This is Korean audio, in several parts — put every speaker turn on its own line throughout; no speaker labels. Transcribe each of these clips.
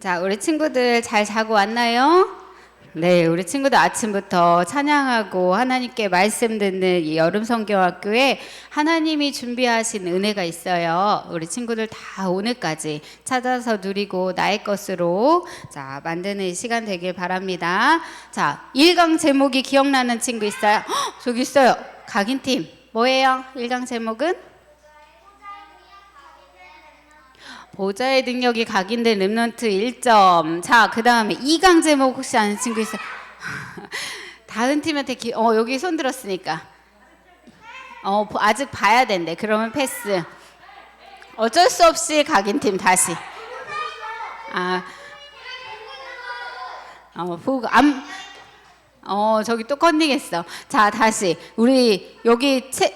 자, 우리 친구들 잘 자고 왔나요? 네, 우리 친구들 아침부터 찬양하고 하나님께 말씀 듣는 이 여름 성경학교에 하나님이 준비하신 은혜가 있어요. 우리 친구들 다 오늘까지 찾아서 누리고 나의 것으로 자, 만드는 이 시간 되길 바랍니다. 자, 1강 제목이 기억나는 친구 있어요? 헉, 저기 있어요. 각인팀. 뭐예요? 1강 제목은? 보좌의 능력이 각인된 랩넌트 1점. 자, 그 다음에 2강 제목 혹시 아는 친구 있어요? 다른 팀한테 기, 어, 여기 손 들었으니까. 어, 보- 아직 봐야 된대. 그러면 패스. 어쩔 수 없이 각인팀 다시. 아, 어, 보고, 안, 어, 저기 또 컨닝했어. 자, 다시. 우리 여기 체,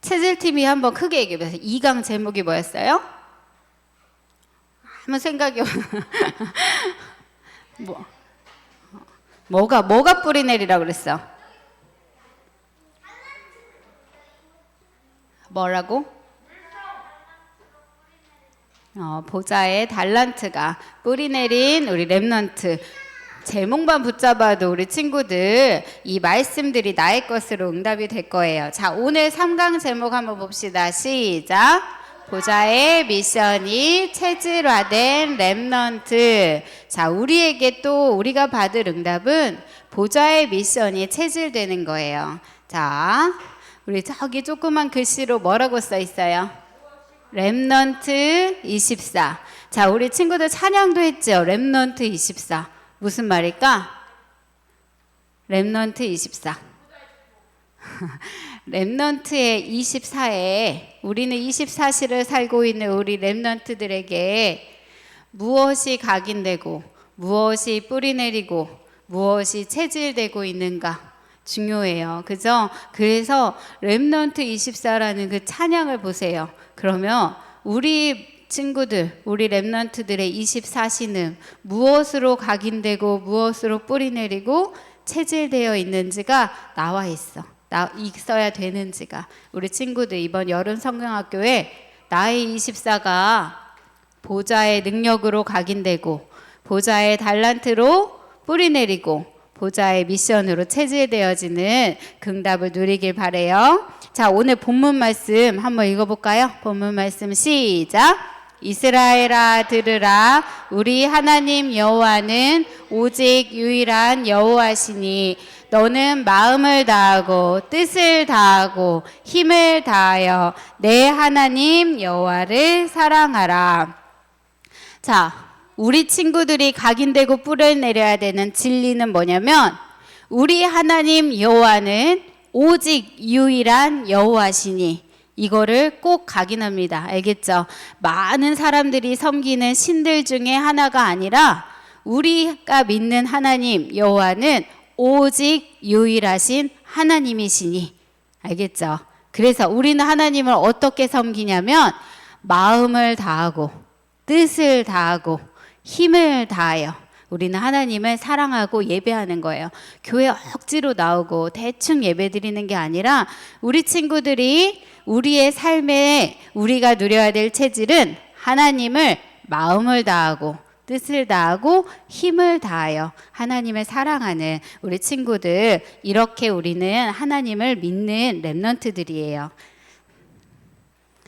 체질팀이 한번 크게 얘기해보세요. 2강 제목이 뭐였어요? 한번 생각해. 뭐 뭐가 뭐가 뿌리 내리라 그랬어? 뭐라고? 어, 보좌의 달란트가 뿌리 내린 우리 랩넌트 제목만 붙잡아도 우리 친구들 이 말씀들이 나의 것으로 응답이 될 거예요. 자, 오늘 3강 제목 한번 봅시다. 시작. 보좌의 미션이 체질화된 랩넌트. 자, 우리에게 또 우리가 받을 응답은 보좌의 미션이 체질되는 거예요. 자, 우리 저기 조그만 글씨로 뭐라고 써 있어요? 랩넌트 24. 자, 우리 친구들 찬양도 했죠. 랩넌트 24. 무슨 말일까? 랩넌트 24. 랩넌트의 24에 우리는 24시를 살고 있는 우리 랩넌트들에게 무엇이 각인되고 무엇이 뿌리 내리고 무엇이 체질되고 있는가 중요해요. 그죠? 그래서 랩넌트 24라는 그 찬양을 보세요. 그러면 우리 친구들, 우리 랩넌트들의 24시는 무엇으로 각인되고 무엇으로 뿌리 내리고 체질되어 있는지가 나와 있어. 나 있어야 되는지가 우리 친구들 이번 여름 성경학교에 나의 24가 보좌의 능력으로 각인되고 보좌의 달란트로 뿌리 내리고 보좌의 미션으로 체질되어지는 긍답을 누리길 바래요. 자, 오늘 본문 말씀 한번 읽어 볼까요? 본문 말씀 시작. 이스라엘아 들으라 우리 하나님 여호와는 오직 유일한 여호와시니 너는 마음을 다하고 뜻을 다하고 힘을 다하여 내 하나님 여호와를 사랑하라. 자, 우리 친구들이 각인되고 뿔을 내려야 되는 진리는 뭐냐면 우리 하나님 여호와는 오직 유일한 여호와시니 이거를 꼭 각인합니다. 알겠죠? 많은 사람들이 섬기는 신들 중에 하나가 아니라 우리가 믿는 하나님 여호와는 오직 유일하신 하나님이시니 알겠죠? 그래서 우리는 하나님을 어떻게 섬기냐면 마음을 다하고 뜻을 다하고 힘을 다하여 우리는 하나님을 사랑하고 예배하는 거예요. 교회 억지로 나오고 대충 예배 드리는 게 아니라 우리 친구들이 우리의 삶에 우리가 누려야 될 체질은 하나님을 마음을 다하고 뜻을 다하고 힘을 다하여 하나님을 사랑하는 우리 친구들 이렇게 우리는 하나님을 믿는 랩넌트들이에요.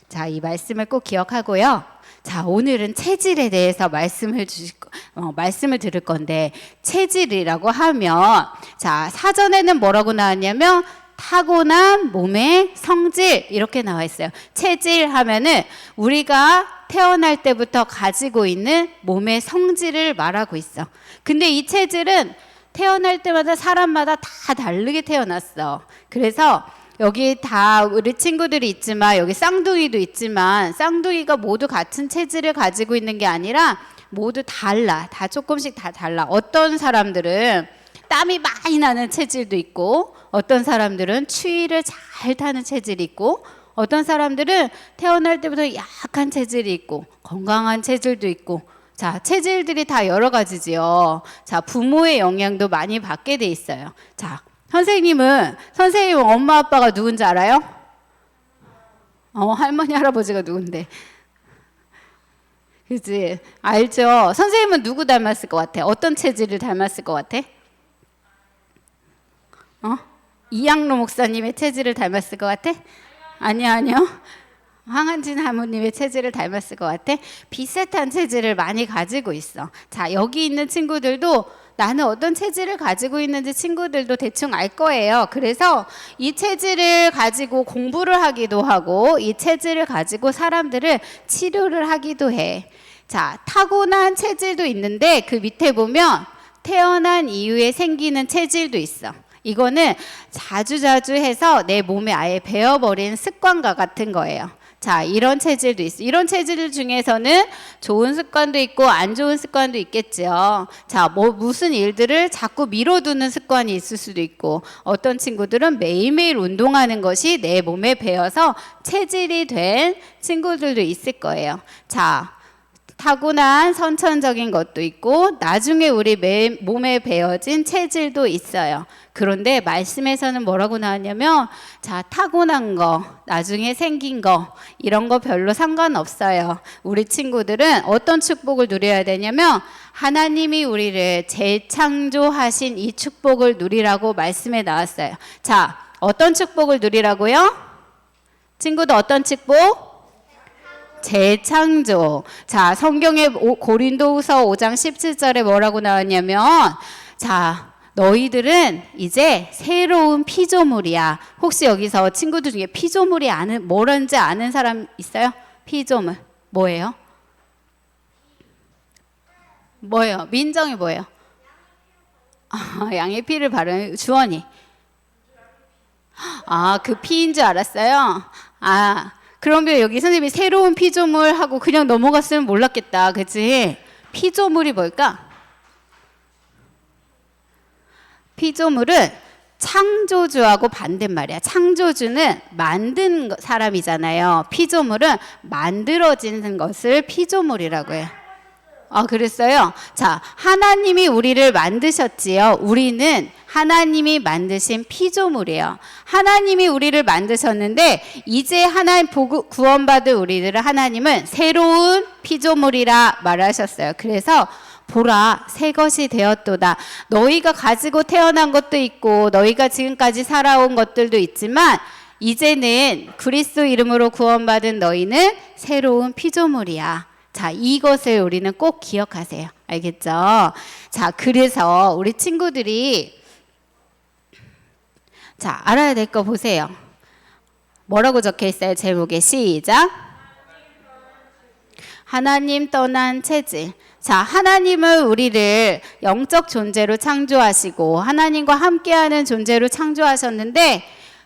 자, 이 말씀을 꼭 기억하고요. 자, 오늘은 체질에 대해서 말씀을 주실 거- 어, 말씀을 들을 건데 체질이라고 하면 자, 사전에는 뭐라고 나왔냐면 타고난 몸의 성질 이렇게 나와 있어요. 체질 하면은 우리가 태어날 때부터 가지고 있는 몸의 성질을 말하고 있어. 근데 이 체질은 태어날 때마다 사람마다 다 다르게 태어났어. 그래서 여기 다 우리 친구들이 있지만 여기 쌍둥이도 있지만 쌍둥이가 모두 같은 체질을 가지고 있는 게 아니라 모두 달라. 다 조금씩 다 달라. 어떤 사람들은 땀이 많이 나는 체질도 있고 어떤 사람들은 추위를 잘 타는 체질이 있고 어떤 사람들은 태어날 때부터 약한 체질이 있고 건강한 체질도 있고 자, 체질들이 다 여러 가지지요. 자, 부모의 영향도 많이 받게 돼 있어요. 자, 선생님은 선생님 엄마 아빠가 누군지 알아요? 어, 할머니 할아버지가 누군데? 그지? 알죠? 선생님은 누구 닮았을 것 같아? 어떤 체질을 닮았을 것 같아? 어? 이양로 목사님의 체질을 닮았을 것 같아? 아니요, 아니요. 황한진 하모님의 체질을 닮았을 것 같아? 비슷한 체질을 많이 가지고 있어. 자, 여기 있는 친구들도 나는 어떤 체질을 가지고 있는지 친구들도 대충 알 거예요. 그래서 이 체질을 가지고 공부를 하기도 하고 이 체질을 가지고 사람들을 치료를 하기도 해. 자, 타고난 체질도 있는데 그 밑에 보면 태어난 이후에 생기는 체질도 있어. 이거는 자주자주 해서 내 몸에 아예 배어버린 습관과 같은 거예요. 자, 이런 체질도 있어. 이런 체질 중에서는 좋은 습관도 있고 안 좋은 습관도 있겠죠. 자, 뭐 무슨 일들을 자꾸 미뤄두는 습관이 있을 수도 있고 어떤 친구들은 매일매일 운동하는 것이 내 몸에 배어서 체질이 된 친구들도 있을 거예요. 자, 타고난 선천적인 것도 있고 나중에 우리 매, 몸에 배어진 체질도 있어요. 그런데 말씀에서는 뭐라고 나왔냐면 자 타고난 거 나중에 생긴 거 이런 거 별로 상관없어요. 우리 친구들은 어떤 축복을 누려야 되냐면 하나님이 우리를 재창조하신 이 축복을 누리라고 말씀에 나왔어요. 자 어떤 축복을 누리라고요? 친구도 어떤 축복? 재창조. 자, 성경의 오- 고린도후서 5장 17절에 뭐라고 나왔냐면 자, 너희들은 이제 새로운 피조물이야. 혹시 여기서 친구들 중에 피조물이 아는 뭐라는지 아는 사람 있어요? 피조물. 뭐예요? 뭐예요? 민정이 뭐예요? 아, 양의 피를 바르는 주원이. 아, 그 피인 줄 알았어요. 아, 그러면 여기 선생님이 새로운 피조물 하고 그냥 넘어갔으면 몰랐겠다. 그치? 피조물이 뭘까? 피조물은 창조주하고 반대말이야. 창조주는 만든 거- 사람이잖아요. 피조물은 만들어지는 것을 피조물이라고 해요. 아, 그랬어요? 자, 하나님이 우리를 만드셨지요. 우리는 하나님이 만드신 피조물이에요. 하나님이 우리를 만드셨는데, 이제 하나님 보구, 구원받은 우리들을 하나님은 새로운 피조물이라 말하셨어요. 그래서 보라, 새 것이 되었도다. 너희가 가지고 태어난 것도 있고, 너희가 지금까지 살아온 것들도 있지만, 이제는 그리스도 이름으로 구원받은 너희는 새로운 피조물이야. 자, 이것을 우리는 꼭 기억하세요. 알겠죠? 자, 그래서 우리 친구들이 자, 알아야 될 거 보세요. 뭐라고 적혀 있어요? 제목에 시작. 하나님 떠난 체질. 자, 하나님은 우리를 영적 존재로 창조하시고 하나님과 함께하는 존재로 창조하셨는데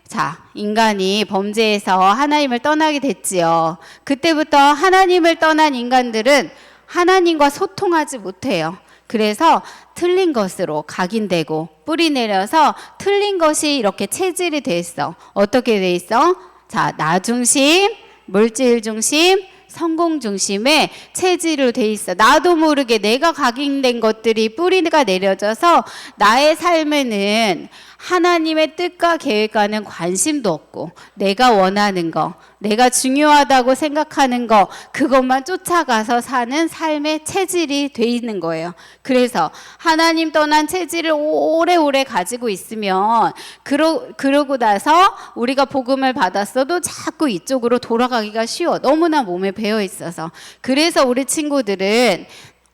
자, 인간이 범죄에서 하나님을 떠나게 됐지요. 그때부터 하나님을 떠난 인간들은 하나님과 소통하지 못해요. 그래서 틀린 것으로 각인되고 뿌리 내려서 틀린 것이 이렇게 체질이 돼 있어. 어떻게 돼 있어? 자, 나 중심, 물질 중심, 성공 중심의 체질로 돼 있어. 나도 모르게 내가 각인된 것들이 뿌리가 내려져서 나의 삶에는 하나님의 뜻과 계획과는 관심도 없고 내가 원하는 거, 내가 중요하다고 생각하는 거 그것만 쫓아가서 사는 삶의 체질이 돼 있는 거예요. 그래서 하나님 떠난 체질을 오래오래 가지고 있으면 그러, 그러고 나서 우리가 복음을 받았어도 자꾸 이쪽으로 돌아가기가 쉬워. 너무나 몸에 배어 있어서. 그래서 우리 친구들은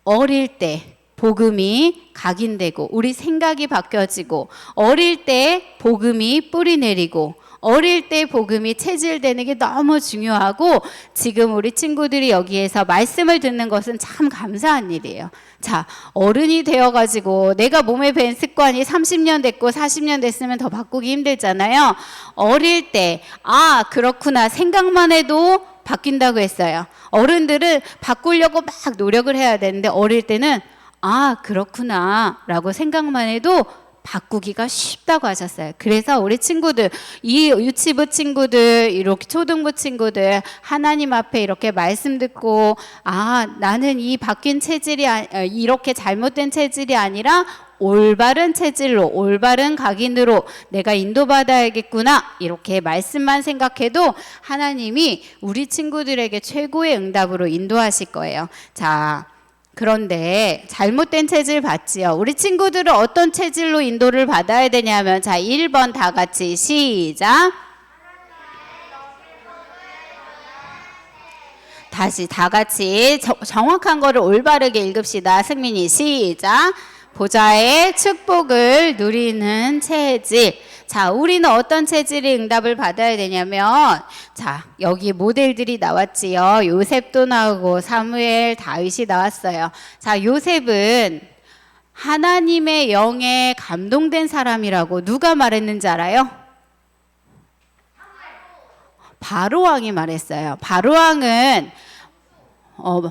어릴 때 복음이 각인되고 우리 생각이 바뀌어지고 어릴 때 복음이 뿌리 내리고 어릴 때 복음이 체질되는 게 너무 중요하고 지금 우리 친구들이 여기에서 말씀을 듣는 것은 참 감사한 일이에요. 자, 어른이 되어 가지고 내가 몸에 밴 습관이 30년 됐고 40년 됐으면 더 바꾸기 힘들잖아요. 어릴 때 아, 그렇구나 생각만 해도 바뀐다고 했어요. 어른들은 바꾸려고 막 노력을 해야 되는데 어릴 때는 아, 그렇구나. 라고 생각만 해도 바꾸기가 쉽다고 하셨어요. 그래서 우리 친구들, 이 유치부 친구들, 이렇게 초등부 친구들, 하나님 앞에 이렇게 말씀 듣고, 아, 나는 이 바뀐 체질이, 아- 어, 이렇게 잘못된 체질이 아니라 올바른 체질로 올바른 각인으로 내가 인도받아야겠구나 이렇게 말씀만 생각해도 하나님이 우리 친구들에게 최고의 응답으로 인도하실 거예요. 자, 그런데 잘못된 체질 받지요. 우리 친구들은 어떤 체질로 인도를 받아야 되냐면 자, 1번 다 같이 시작. 다시 다 같이 저- 정확한 거를 올바르게 읽읍시다. 승민이 시작. 보좌의 축복을 누리는 체질. 자, 우리는 어떤 체질의 응답을 받아야 되냐면, 자, 여기 모델들이 나왔지요. 요셉도 나오고, 사무엘, 다윗이 나왔어요. 자, 요셉은 하나님의 영에 감동된 사람이라고 누가 말했는지 알아요? 바로왕이 말했어요. 바로왕은 어,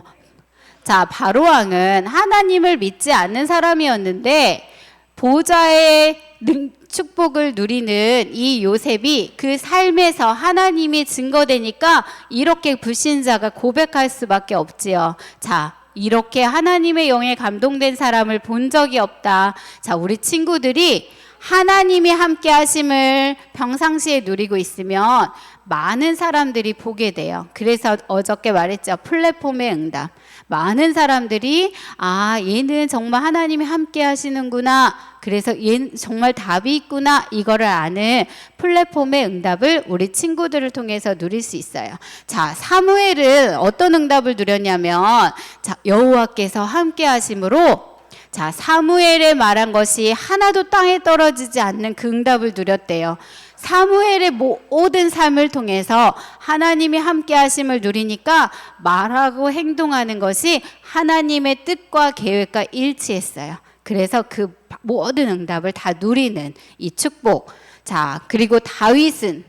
자 바로왕은 하나님을 믿지 않는 사람이었는데 보좌의 능, 축복을 누리는 이 요셉이 그 삶에서 하나님이 증거되니까 이렇게 불신자가 고백할 수밖에 없지요. 자. 이렇게 하나님의 영에 감동된 사람을 본 적이 없다. 자, 우리 친구들이 하나님이 함께 하심을 평상시에 누리고 있으면 많은 사람들이 보게 돼요. 그래서 어저께 말했죠. 플랫폼의 응답. 많은 사람들이 아, 얘는 정말 하나님이 함께 하시는구나. 그래서 얘 정말 답이 있구나. 이거를 아는 플랫폼의 응답을 우리 친구들을 통해서 누릴 수 있어요. 자, 사무엘은 어떤 응답을 누렸냐면 자, 여호와께서 함께 하심으로 자, 사무엘의 말한 것이 하나도 땅에 떨어지지 않는 그 응답을 누렸대요. 사무엘의 모든 삶을 통해서 하나님이 함께 하심을 누리니까 말하고 행동하는 것이 하나님의 뜻과 계획과 일치했어요. 그래서 그 모든 응답을 다 누리는 이 축복. 자, 그리고 다윗은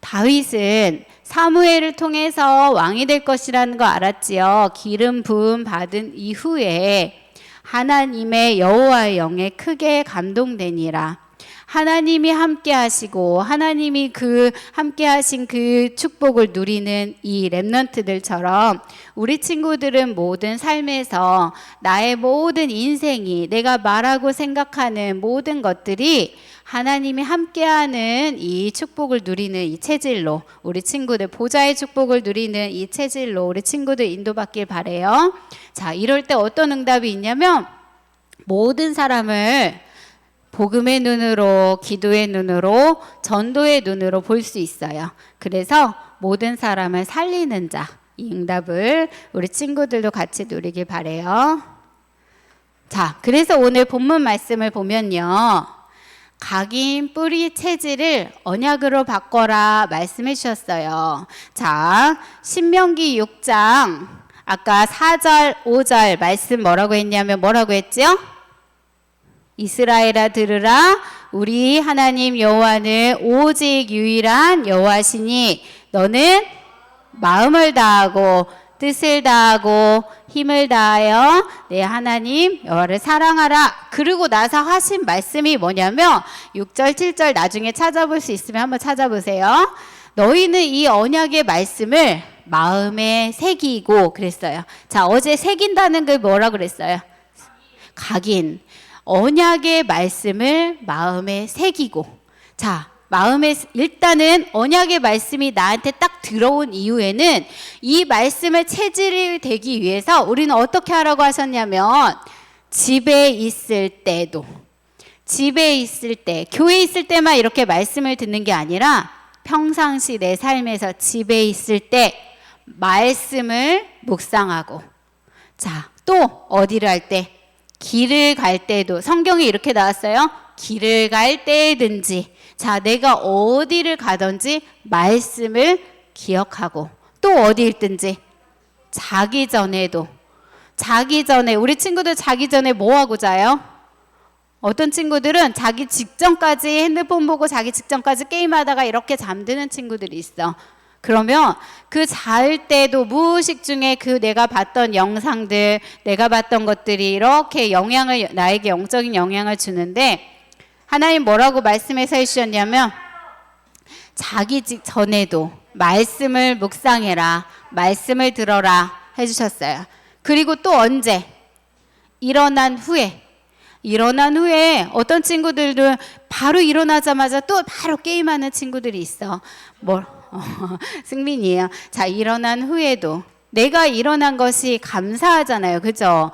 다윗은 사무엘을 통해서 왕이 될 것이라는 거 알았지요. 기름 부음 받은 이후에 하나님의 여호와의 영에 크게 감동되니라. 하나님이 함께 하시고 하나님이 그 함께 하신 그 축복을 누리는 이 랩런트들처럼 우리 친구들은 모든 삶에서 나의 모든 인생이 내가 말하고 생각하는 모든 것들이 하나님이 함께하는 이 축복을 누리는 이 체질로 우리 친구들 보좌의 축복을 누리는 이 체질로 우리 친구들 인도받길 바래요. 자, 이럴 때 어떤 응답이 있냐면 모든 사람을 복음의 눈으로, 기도의 눈으로, 전도의 눈으로 볼 수 있어요. 그래서 모든 사람을 살리는 자, 이 응답을 우리 친구들도 같이 누리길 바래요. 자, 그래서 오늘 본문 말씀을 보면요. 각인 뿌리 체질을 언약으로 바꿔라 말씀해 주셨어요. 자, 신명기 6장 아까 4절, 5절 말씀 뭐라고 했냐면 뭐라고 했죠? 이스라엘아 들으라 우리 하나님 여호와는 오직 유일한 여호와시니 너는 마음을 다하고 뜻을 다하고 힘을 다하여 내 하나님 여호와를 사랑하라. 그리고 나서 하신 말씀이 뭐냐면 6절 7절 나중에 찾아볼 수 있으면 한번 찾아보세요. 너희는 이 언약의 말씀을 마음에 새기고 그랬어요. 자, 어제 새긴다는 게 뭐라 그랬어요? 각인. 언약의 말씀을 마음에 새기고. 자, 마음에 일단은 언약의 말씀이 나한테 딱 들어온 이후에는 이 말씀을 체질이 되기 위해서 우리는 어떻게 하라고 하셨냐면 집에 있을 때도 집에 있을 때 교회 있을 때만 이렇게 말씀을 듣는 게 아니라 평상시 내 삶에서 집에 있을 때 말씀을 묵상하고 자, 또 어디를 할 때? 길을 갈 때도 성경에 이렇게 나왔어요. 길을 갈 때든지 자, 내가 어디를 가든지 말씀을 기억하고 또 어디 있든지 자기 전에도 자기 전에 우리 친구들 자기 전에 뭐 하고 자요? 어떤 친구들은 자기 직전까지 핸드폰 보고 자기 직전까지 게임하다가 이렇게 잠드는 친구들이 있어. 그러면 그잘 때도 무의식 중에 그 내가 봤던 영상들, 내가 봤던 것들이 이렇게 영향을 나에게 영적인 영향을 주는데 하나님 뭐라고 말씀해서 해주셨냐면 자기 직 전에도 말씀을 묵상해라, 말씀을 들어라 해주셨어요. 그리고 또 언제 일어난 후에 일어난 후에 어떤 친구들은 바로 일어나자마자 또 바로 게임하는 친구들이 있어. 뭐 어, 승민이에요. 자, 일어난 후에도 내가 일어난 것이 감사하잖아요. 그죠?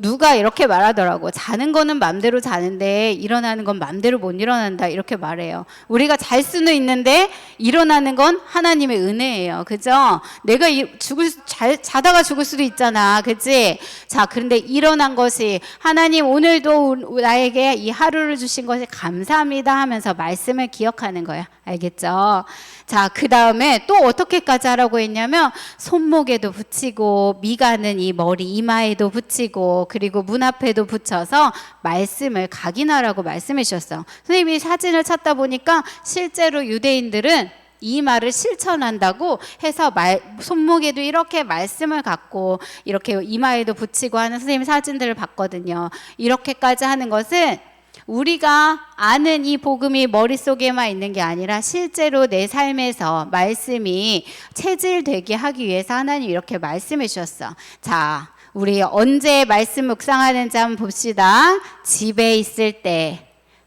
누가 이렇게 말하더라고. 자는 거는 맘대로 자는데 일어나는 건 맘대로 못 일어난다. 이렇게 말해요. 우리가 잘 수는 있는데 일어나는 건 하나님의 은혜예요. 그죠? 내가 이- 죽을 수- 잘 자다가 죽을 수도 있잖아. 그지? 자, 그런데 일어난 것이 하나님 오늘도 우- 나에게 이 하루를 주신 것이 감사합니다 하면서 말씀을 기억하는 거야. 알겠죠? 자, 그 다음에 또 어떻게까지 하라고 했냐면 손목에도 붙이고 미가는 이 머리 이마에도 붙이고 그리고 문 앞에도 붙여서 말씀을 각인하라고 말씀해 주셨어. 선생님이 사진을 찾다 보니까 실제로 유대인들은 이 말을 실천한다고 해서 말, 손목에도 이렇게 말씀을 갖고 이렇게 이마에도 붙이고 하는 선생님 사진들을 봤거든요. 이렇게까지 하는 것은 우리가 아는 이 복음이 머릿속에만 있는 게 아니라 실제로 내 삶에서 말씀이 체질되게 하기 위해서 하나님 이렇게 말씀해 주셨어. 자, 우리 언제 말씀 묵상하는지 한번 봅시다. 집에 있을 때,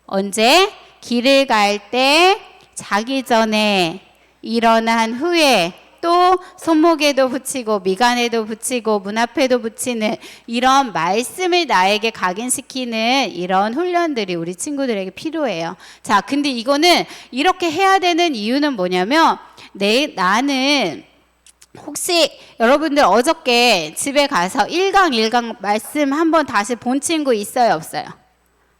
언제? 길을 갈 때, 자기 전에, 일어난 후에, 또 손목에도 붙이고 미간에도 붙이고 문 앞에도 붙이는 이런 말씀을 나에게 각인시키는 이런 훈련들이 우리 친구들에게 필요해요. 자, 근데 이거는 이렇게 해야 되는 이유는 뭐냐면 내 나는 혹시 여러분들 어저께 집에 가서 1강 1강 말씀 한번 다시 본 친구 있어요, 없어요?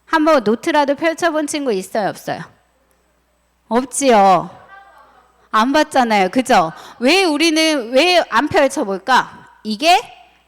한번 노트라도 펼쳐본 친구 있어요, 없어요? 없지요. 안 봤잖아요. 그죠? 왜 우리는 왜 안 펼쳐볼까? 이게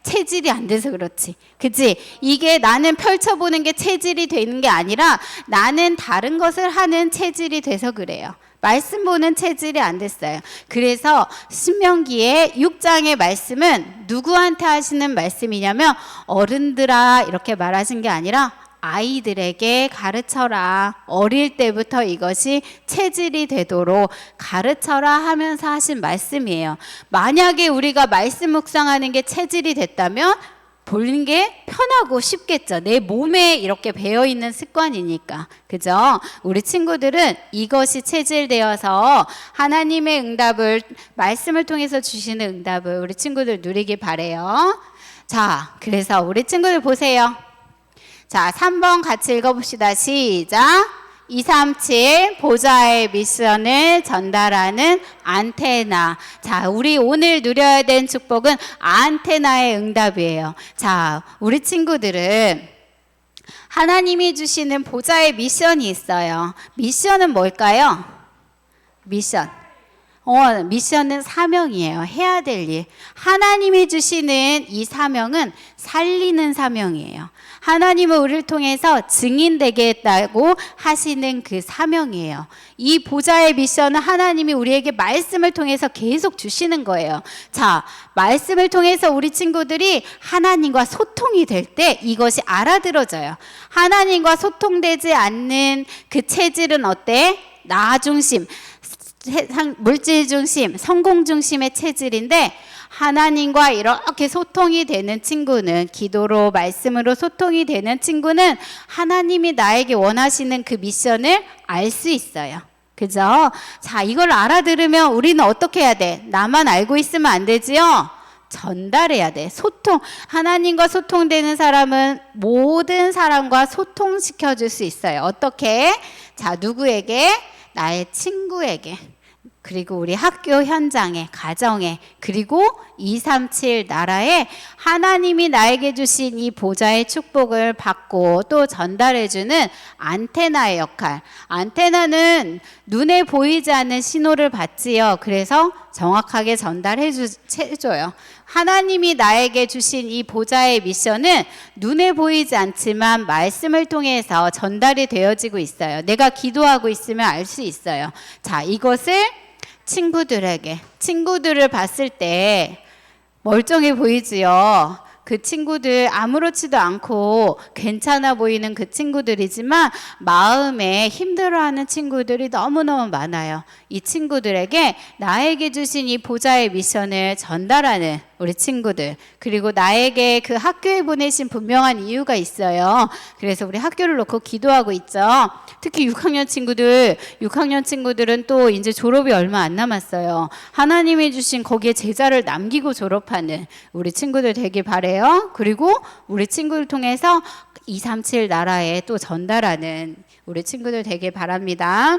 체질이 안 돼서 그렇지. 그치? 이게 나는 펼쳐보는 게 체질이 되는 게 아니라 나는 다른 것을 하는 체질이 돼서 그래요. 말씀 보는 체질이 안 됐어요. 그래서 신명기의 6장의 말씀은 누구한테 하시는 말씀이냐면 어른들아 이렇게 말하신 게 아니라 아이들에게 가르쳐라. 어릴 때부터 이것이 체질이 되도록 가르쳐라 하면서 하신 말씀이에요. 만약에 우리가 말씀 묵상하는 게 체질이 됐다면 보는 게 편하고 쉽겠죠. 내 몸에 이렇게 배어 있는 습관이니까. 그죠? 우리 친구들은 이것이 체질되어서 하나님의 응답을 말씀을 통해서 주시는 응답을 우리 친구들 누리길 바래요. 자, 그래서 우리 친구들 보세요. 자, 3번 같이 읽어 봅시다. 시작. 237 보좌의 미션을 전달하는 안테나. 자, 우리 오늘 누려야 된 축복은 안테나의 응답이에요. 자, 우리 친구들은 하나님이 주시는 보좌의 미션이 있어요. 미션은 뭘까요? 미션. 어, 미션은 사명이에요. 해야 될 일. 하나님이 주시는 이 사명은 살리는 사명이에요. 하나님은 우리를 통해서 증인되게 했다고 하시는 그 사명이에요. 이 보좌의 미션은 하나님이 우리에게 말씀을 통해서 계속 주시는 거예요. 자, 말씀을 통해서 우리 친구들이 하나님과 소통이 될 때 이것이 알아들어져요. 하나님과 소통되지 않는 그 체질은 어때? 나 중심, 물질 중심, 성공 중심의 체질인데 하나님과 이렇게 소통이 되는 친구는 기도로 말씀으로 소통이 되는 친구는 하나님이 나에게 원하시는 그 미션을 알 수 있어요. 그죠? 자, 이걸 알아들으면 우리는 어떻게 해야 돼? 나만 알고 있으면 안 되지요? 전달해야 돼. 소통. 하나님과 소통되는 사람은 모든 사람과 소통시켜 줄 수 있어요. 어떻게? 자, 누구에게? 나의 친구에게. 그리고 우리 학교 현장에, 가정에, 그리고 237 나라에 하나님이 나에게 주신 이 보좌의 축복을 받고 또 전달해주는 안테나의 역할. 안테나는 눈에 보이지 않는 신호를 받지요. 그래서 정확하게 전달해줘요. 하나님이 나에게 주신 이 보좌의 미션은 눈에 보이지 않지만 말씀을 통해서 전달이 되어지고 있어요. 내가 기도하고 있으면 알 수 있어요. 자, 이것을 친구들에게, 친구들을 봤을 때 멀쩡해 보이지요. 그 친구들 아무렇지도 않고 괜찮아 보이는 그 친구들이지만 마음에 힘들어하는 친구들이 너무너무 많아요. 이 친구들에게 나에게 주신 이 보좌의 미션을 전달하는 우리 친구들. 그리고 나에게 그 학교에 보내신 분명한 이유가 있어요. 그래서 우리 학교를 놓고 기도하고 있죠. 특히 6학년 친구들, 6학년 친구들은 또 이제 졸업이 얼마 안 남았어요. 하나님이 주신 거기에 제자를 남기고 졸업하는 우리 친구들 되길 바래요. 그리고 우리 친구를 통해서 237 나라에 또 전달하는 우리 친구들 되길 바랍니다.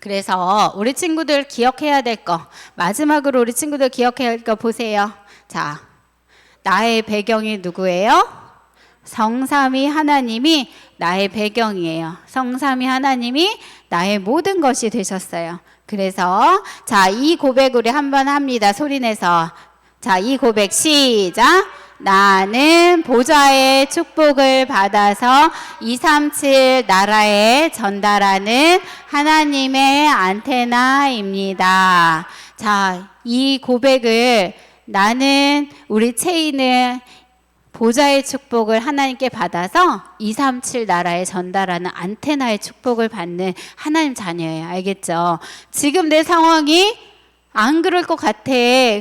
그래서 우리 친구들 기억해야 될 거, 마지막으로 우리 친구들 기억해야 할 거 보세요. 자, 나의 배경이 누구예요? 성삼위 하나님이 나의 배경이에요. 성삼위 하나님이 나의 모든 것이 되셨어요. 그래서 자, 이 고백 우리 한번 합니다. 소리 내서. 자, 이 고백 시작. 나는 보좌의 축복을 받아서 237 나라에 전달하는 하나님의 안테나입니다. 자, 이 고백을 나는 우리 체인을 보좌의 축복을 하나님께 받아서 237 나라에 전달하는 안테나의 축복을 받는 하나님 자녀예요. 알겠죠? 지금 내 상황이 안 그럴 것 같아.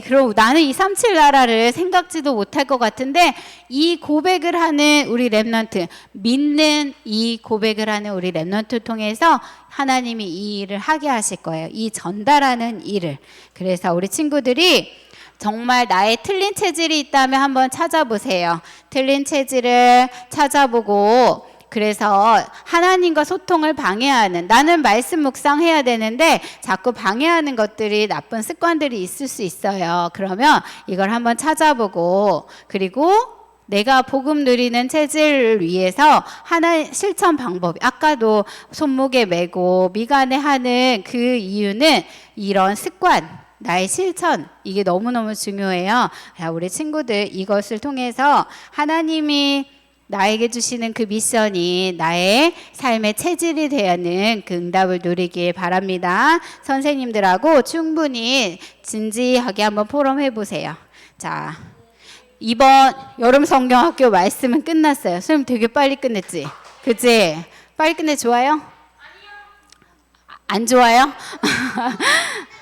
그럼 나는 237 나라를 생각지도 못할 것 같은데 이 고백을 하는 우리 랩런트, 믿는 이 고백을 하는 우리 랩런트 통해서 하나님이 이 일을 하게 하실 거예요. 이 전달하는 일을. 그래서 우리 친구들이 정말 나의 틀린 체질이 있다면 한번 찾아보세요. 틀린 체질을 찾아보고 그래서 하나님과 소통을 방해하는 나는 말씀 묵상해야 되는데 자꾸 방해하는 것들이 나쁜 습관들이 있을 수 있어요. 그러면 이걸 한번 찾아보고 그리고 내가 복음 누리는 체질을 위해서 하나 실천 방법 아까도 손목에 메고 미간에 하는 그 이유는 이런 습관 나의 실천 이게 너무너무 중요해요. 자, 우리 친구들 이것을 통해서 하나님이 나에게 주시는 그 미션이 나의 삶의 체질이 되는 그 응답을 누리길 바랍니다. 선생님들하고 충분히 진지하게 한번 포럼해 보세요. 자, 이번 여름 성경학교 말씀은 끝났어요. 선생님 되게 빨리 끝냈지? 그치? 빨리 끝내 좋아요? 안 좋아요?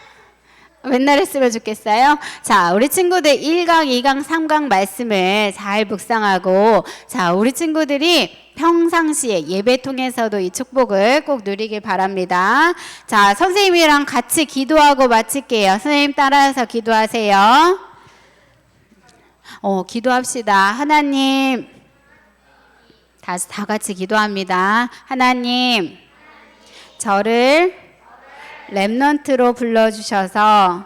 맨날 했으면 좋겠어요. 자, 우리 친구들 1강, 2강, 3강 말씀을 잘 묵상하고, 자, 우리 친구들이 평상시에 예배 통해서도 이 축복을 꼭 누리길 바랍니다. 자, 선생님이랑 같이 기도하고 마칠게요. 선생님 따라서 기도하세요. 어, 기도합시다. 하나님, 다, 다 같이 기도합니다. 하나님, 저를 랩넌트로 불러주셔서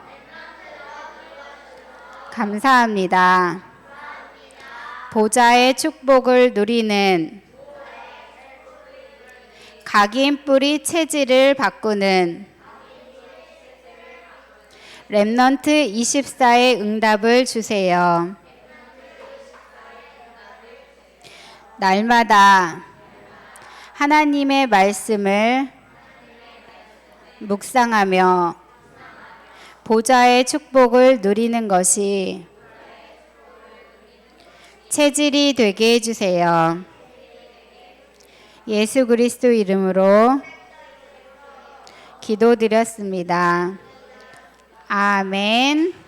감사합니다. 보좌의 축복을 누리는 각인 뿌리 체질을 바꾸는 랩넌트 24의 응답을 주세요. 날마다 하나님의 말씀을 묵상하며 보좌의 축복을 누리는 것이 체질이 되게 해주세요. 예수 그리스도 이름으로 기도드렸습니다. 아멘.